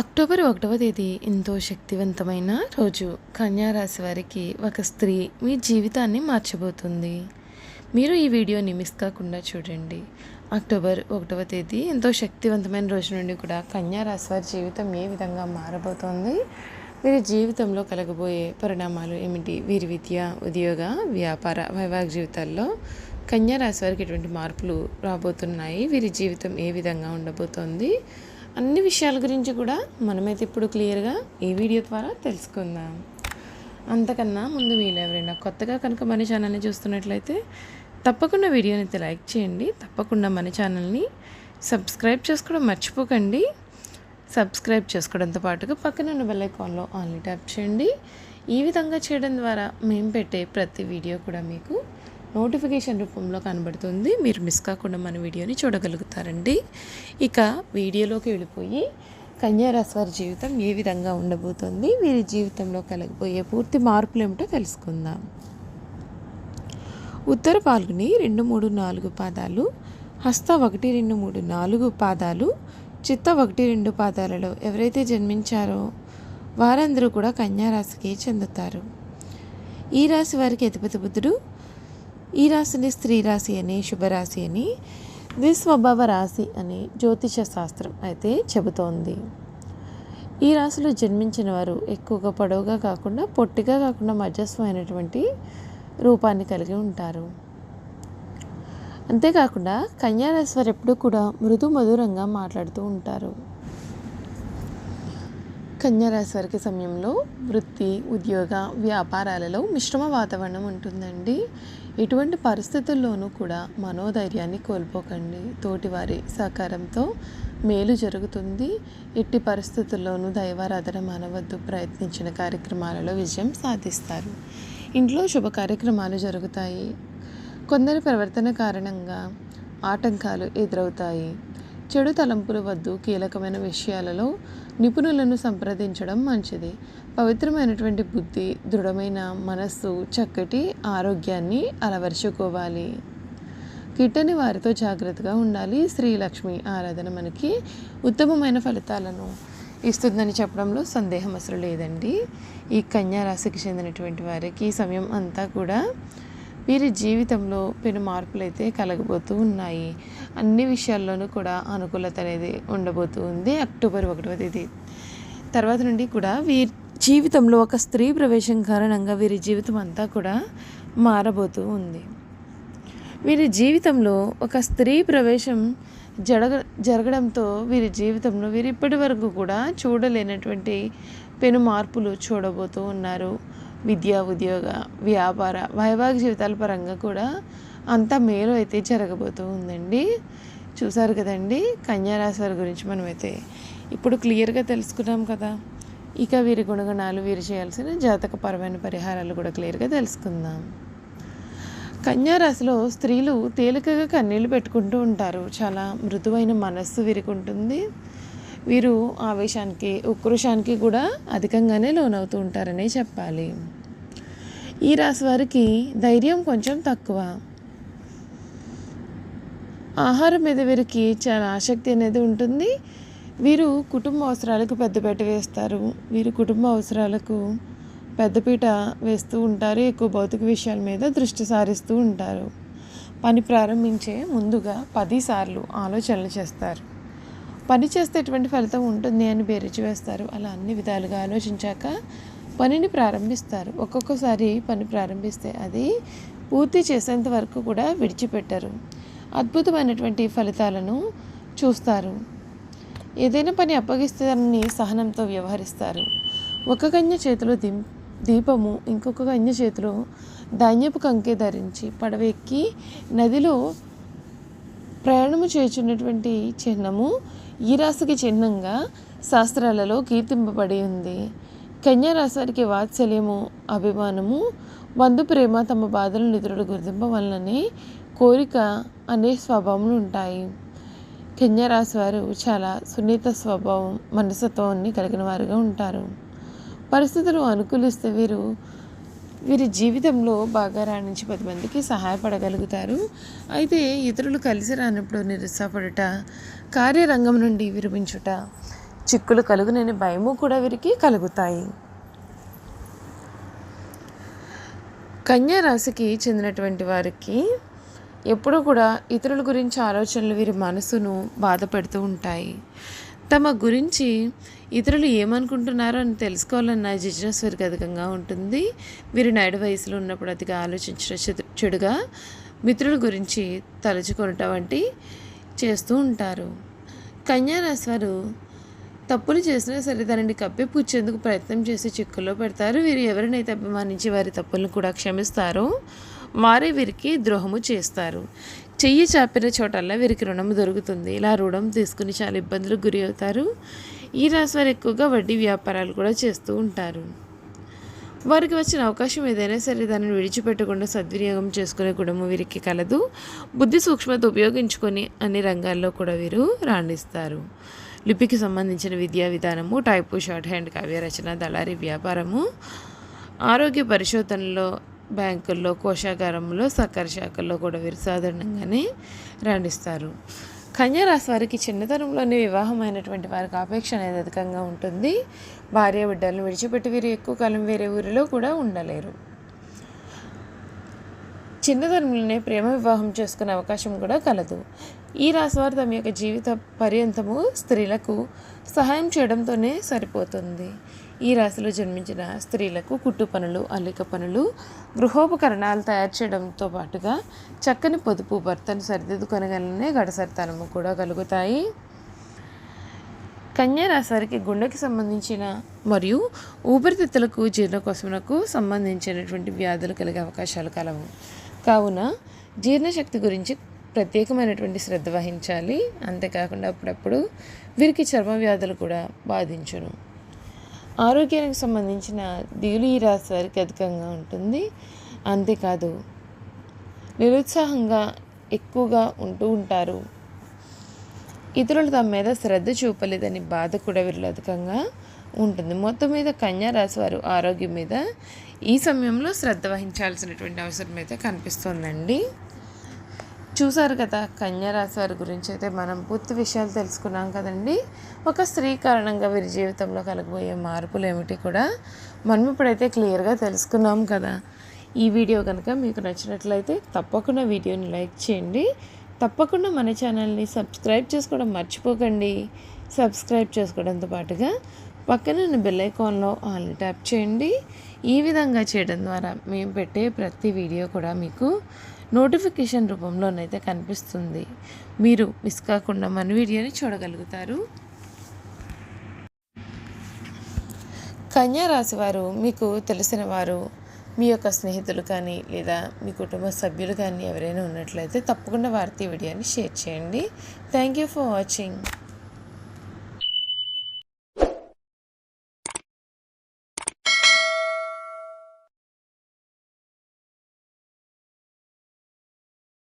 October ఒకటవ తేదీ ఎంతో శక్తివంతమైన రోజు. కన్యారాశి వారికి ఒక స్త్రీ మీ జీవితాన్ని మార్చబోతుంది. మీరు ఈ వీడియోని మిస్ కాకుండా చూడండి. అక్టోబర్ ఒకటవ తేదీ ఎంతో శక్తివంతమైన రోజు నుండి కూడా కన్యారాశి వారి జీవితం ఏ విధంగా మారబోతోంది? వీరి జీవితంలో కలగబోయే పరిణామాలు ఏమిటి? వీరి విద్య ఉద్యోగ వ్యాపార వైవాహిక జీవితాల్లో కన్యారాశి వారికి ఎటువంటి మార్పులు రాబోతున్నాయి? వీరి జీవితం ఏ విధంగా ఉండబోతోంది? అన్ని విషయాల గురించి కూడా మనమైతే ఇప్పుడు క్లియర్గా ఈ వీడియో ద్వారా తెలుసుకుందాం. అంతకన్నా ముందు మీరు ఎవరైనా కొత్తగా కనుక మన ఛానల్ని చూస్తున్నట్లయితే తప్పకుండా వీడియోని అయితే లైక్ చేయండి. తప్పకుండా మన ఛానల్ని సబ్స్క్రైబ్ చేసుకోవడం మర్చిపోకండి. సబ్స్క్రైబ్ చేసుకోవడంతో పాటుగా పక్కన ఉన్న బెల్ ఐకాన్లో ఆన్లీ ట్యాప్ చేయండి. ఈ విధంగా చేయడం ద్వారా మేము పెట్టే ప్రతి వీడియో కూడా మీకు నోటిఫికేషన్ రూపంలో కనబడుతుంది. మీరు మిస్ కాకుండా మన వీడియోని చూడగలుగుతారండి. ఇక వీడియోలోకి వెళ్ళిపోయి కన్యారాశి వారి జీవితం ఏ విధంగా ఉండబోతుంది? వీరి జీవితంలో కలగబోయే పూర్తి మార్పులు ఏమిటో తెలుసుకుందాం. ఉత్తర పాల్గొని రెండు మూడు నాలుగు పాదాలు హస్త ఒకటి రెండు మూడు నాలుగు పాదాలు చిత్త ఒకటి రెండు పాదాలలో ఎవరైతే జన్మించారో వారందరూ కూడా కన్యారాశికి చెందుతారు. ఈ రాశి వారికి అధిపతి బుద్ధుడు ఈ రాశిని స్త్రీ రాశి అని శుభరాశి అని ద్విస్వభావ రాశి అని జ్యోతిష శాస్త్రం అయితే చెబుతోంది. ఈ రాశిలో జన్మించిన వారు ఎక్కువగా పొడవుగా కాకుండా పొట్టిగా కాకుండా మధ్యస్థమైనటువంటి రూపాన్ని కలిగి ఉంటారు. అంతేకాకుండా కన్యారాశి వారు ఎప్పుడూ కూడా మృదు మధురంగా మాట్లాడుతూ ఉంటారు. కన్యారాశి వారికి సమయంలో వృత్తి ఉద్యోగ వ్యాపారాలలో మిశ్రమ వాతావరణం ఉంటుందండి. ఇటువంటి పరిస్థితుల్లోనూ కూడా మనోధైర్యాన్ని కోల్పోకండి. తోటివారి సహకారంతో మేలు జరుగుతుంది. ఎట్టి పరిస్థితుల్లోనూ దైవారాధన మానవద్దు ప్రయత్నించిన కార్యక్రమాలలో విజయం సాధిస్తారు. ఇంట్లో శుభ కార్యక్రమాలు జరుగుతాయి. కొందరి ప్రవర్తన కారణంగా ఆటంకాలు ఎదురవుతాయి. చెడు తలంపులు వద్దు కీలకమైన విషయాలలో నిపుణులను సంప్రదించడం మంచిది. పవిత్రమైనటువంటి బుద్ధి దృఢమైన మనస్సు చక్కటి ఆరోగ్యాన్ని అలవర్చుకోవాలి. కిట్టని వారితో జాగ్రత్తగా ఉండాలి. శ్రీలక్ష్మి ఆరాధన మనకి ఉత్తమమైన ఫలితాలను ఇస్తుందని చెప్పడంలో సందేహం అసలు లేదండి. ఈ కన్యా రాశికి చెందినటువంటి వారికి ఈ సమయం అంతా కూడా వీరి జీవితంలో పెను మార్పులు అయితే కలగబోతూ ఉన్నాయి. అన్ని విషయాల్లోనూ కూడా అనుకూలత అనేది ఉండబోతూ ఉంది అక్టోబర్ ఒకటవ తేదీ. తర్వాత నుండి కూడా వీరి జీవితంలో ఒక స్త్రీ ప్రవేశం కారణంగా వీరి జీవితం అంతా కూడా మారబోతూ ఉంది. వీరి జీవితంలో ఒక స్త్రీ ప్రవేశం జరగ జరగడంతో వీరి జీవితంలో వీరు ఇప్పటి వరకు కూడా చూడలేనటువంటి పెను మార్పులు చూడబోతూ ఉన్నారు. విద్య ఉద్యోగ వ్యాపార వైవాహిక జీవితాల పరంగా కూడా అంత మేలు అయితే జరగబోతూ ఉందండి. చూసారు కదండి కన్యారాశి వారి గురించి మనమైతే ఇప్పుడు క్లియర్గా తెలుసుకున్నాం కదా. ఇక వీరి గుణగణాలు వీరు చేయాల్సిన జాతకపరమైన పరిహారాలు కూడా క్లియర్గా తెలుసుకుందాం. కన్యారాశిలో స్త్రీలు తేలికగా కన్నీళ్ళు పెట్టుకుంటూ ఉంటారు. చాలా మృదువైన మనస్సు విరిగి ఉంటుంది. వీరు ఆవేశానికి ఉక్రోషానికి కూడా అధికంగానే లోనవుతూ ఉంటారనే చెప్పాలి. ఈ రాశి వారికి ధైర్యం కొంచెం తక్కువ. ఆహారం మీద వీరికి చాలా ఆసక్తి అనేది ఉంటుంది. వీరు కుటుంబ అవసరాలకు పెద్దపీట వేస్తారు. వీరు కుటుంబ అవసరాలకు పెద్దపీట వేస్తూ ఉంటారు. ఎక్కువ భౌతిక విషయాల మీద దృష్టి సారిస్తూ ఉంటారు. పని ప్రారంభించే ముందుగా పదిసార్లు ఆలోచనలు చేస్తారు. పని చేస్తే ఎటువంటి ఫలితం ఉంటుంది అని బేరిచి వేస్తారు. అలా అన్ని విధాలుగా ఆలోచించాక పనిని ప్రారంభిస్తారు. ఒక్కొక్కసారి పని ప్రారంభిస్తే అది పూర్తి చేసేంత వరకు కూడా విడిచిపెట్టరు. అద్భుతమైనటువంటి ఫలితాలను చూస్తారు. ఏదైనా పని అప్పగిస్తారని సహనంతో వ్యవహరిస్తారు. ఒక కన్య చేతిలో దీ దీపము ఇంకొక కన్య చేతిలో ధాన్యపు కంకే ధరించి పడవ ఎక్కి నదిలో ప్రయాణము చేయుచున్నటువంటి చిహ్నము ఈ రాశికి చిహ్నంగా శాస్త్రాలలో కీర్తింపబడి ఉంది. కన్యా వారికి వాత్సల్యము అభిమానము బంధు ప్రేమ తమ బాధలు నిధులు గుర్తింపవలనని కోరిక అనే స్వభావములు ఉంటాయి. కన్యా రాశి వారు చాలా సున్నిత స్వభావం మనసత్వాన్ని కలిగిన వారుగా ఉంటారు. పరిస్థితులు అనుకూలిస్తే వీరు వీరి జీవితంలో బాగా రాణించి పది మందికి సహాయపడగలుగుతారు. అయితే ఇతరులు కలిసి రానప్పుడు నిరుత్సాహపడుట కార్యరంగం నుండి విరమించుట చిక్కులు కలుగునని భయము కూడా వీరికి కలుగుతాయి. కన్యా రాశికి చెందినటువంటి వారికి ఎప్పుడూ కూడా ఇతరుల గురించి ఆలోచనలు వీరి మనసును బాధ పెడుతూ ఉంటాయి. తమ గురించి ఇతరులు ఏమనుకుంటున్నారో అని తెలుసుకోవాలన్న జిజ్ఞాస్ వారికి అధికంగా ఉంటుంది. వీరి నాయుడు వయసులో ఉన్నప్పుడు అతిగా ఆలోచించిన చెడు- చెడుగా మిత్రుల గురించి తలుచుకునటం వంటి చేస్తూ ఉంటారు. కన్యా వారు తప్పులు చేసినా సరే దానిని కప్పిపుచ్చేందుకు ప్రయత్నం చేసి చిక్కుల్లో పెడతారు. వీరు ఎవరినైతే అభిమానించి వారి తప్పులను కూడా క్షమిస్తారో వారే వీరికి ద్రోహము చేస్తారు. చెయ్యి చాపిన చోటల్లా వీరికి రుణము దొరుకుతుంది. ఇలా రుణం తీసుకుని చాలా ఇబ్బందులకు గురి అవుతారు ఈ రాశి వారు ఎక్కువగా వడ్డీ వ్యాపారాలు కూడా చేస్తూ ఉంటారు. వారికి వచ్చిన అవకాశం ఏదైనా సరే దానిని విడిచిపెట్టకుండా సద్వినియోగం చేసుకునే గుణము వీరికి కలదు. బుద్ధి సూక్ష్మత ఉపయోగించుకొని అన్ని రంగాల్లో కూడా వీరు రాణిస్తారు. లిపికి సంబంధించిన విద్యా విధానము టైపు షార్ట్ హ్యాండ్ కావ్య రచన దళారీ వ్యాపారము ఆరోగ్య పరిశోధనలో బ్యాంకుల్లో కోశాగారంలో సహకార శాఖల్లో కూడా వీరు సాధారణంగానే రాణిస్తారు. కన్యారాశి వారికి చిన్నతనంలోనే వివాహమైనటువంటి వారికి ఆపేక్ష అనేది అధికంగా ఉంటుంది. భార్య బిడ్డలను విడిచిపెట్టి వీరు ఎక్కువ కాలం వేరే ఊరిలో కూడా ఉండలేరు. చిన్నతనంలోనే ప్రేమ వివాహం చేసుకునే అవకాశం కూడా కలదు. ఈ రాశివారు తమ యొక్క జీవిత పర్యంతము స్త్రీలకు సహాయం చేయడంతోనే సరిపోతుంది. ఈ రాశిలో జన్మించిన స్త్రీలకు కుట్టు పనులు అల్లిక పనులు గృహోపకరణాలు తయారు చేయడంతో పాటుగా చక్కని పొదుపు భర్తను సరిదిద్దుకొనగలనే గడసరితనము కూడా కలుగుతాయి. కన్యా రాశివారికి గుండెకి సంబంధించిన మరియు ఊపిరితిత్తులకు జీర్ణకోశమునకు సంబంధించినటువంటి వ్యాధులు కలిగే అవకాశాలు కలవు. కావున జీర్ణశక్తి గురించి ప్రత్యేకమైనటువంటి శ్రద్ధ వహించాలి. అంతేకాకుండా అప్పుడప్పుడు వీరికి చర్మ వ్యాధులు కూడా బాధించును. ఆరోగ్యానికి సంబంధించిన దిగులు ఈ రాశి వారికి అధికంగా ఉంటుంది. అంతేకాదు నిరుత్సాహంగా ఎక్కువగా ఉంటూ ఉంటారు. ఇతరులు తమ మీద శ్రద్ధ చూపలేదని బాధ కూడా వీరిలో అధికంగా ఉంటుంది. మొత్తం మీద కన్యా రాశి వారు ఆరోగ్యం మీద ఈ సమయంలో శ్రద్ధ వహించాల్సినటువంటి అవసరం అయితే కనిపిస్తుందండి. చూసారు కదా కన్యా రాశి వారి గురించి అయితే మనం పూర్తి విషయాలు తెలుసుకున్నాం కదండి. ఒక స్త్రీ కారణంగా వీరి జీవితంలో కలగబోయే మార్పులు ఏమిటి కూడా మనం ఇప్పుడైతే క్లియర్గా తెలుసుకున్నాం కదా. ఈ వీడియో కనుక మీకు నచ్చినట్లయితే తప్పకుండా వీడియోని లైక్ చేయండి. తప్పకుండా మన ఛానల్ని సబ్స్క్రైబ్ చేసుకోవడం మర్చిపోకండి. సబ్స్క్రైబ్ చేసుకోవడంతో పాటుగా పక్కనున్న బెల్ ఐకాన్లో ఆల్ని ట్యాప్ చేయండి. ఈ విధంగా చేయడం ద్వారా మేము పెట్టే ప్రతి వీడియో కూడా మీకు నోటిఫికేషన్ రూపంలోనైతే కనిపిస్తుంది. మీరు మిస్ కాకుండా మన వీడియోని చూడగలుగుతారు. కన్యా రాశి వారు మీకు తెలిసిన వారు మీ యొక్క స్నేహితులు కానీ లేదా మీ కుటుంబ సభ్యులు కానీ ఎవరైనా ఉన్నట్లయితే తప్పకుండా వారితో ఈ వీడియోని షేర్ చేయండి. Thank you for watching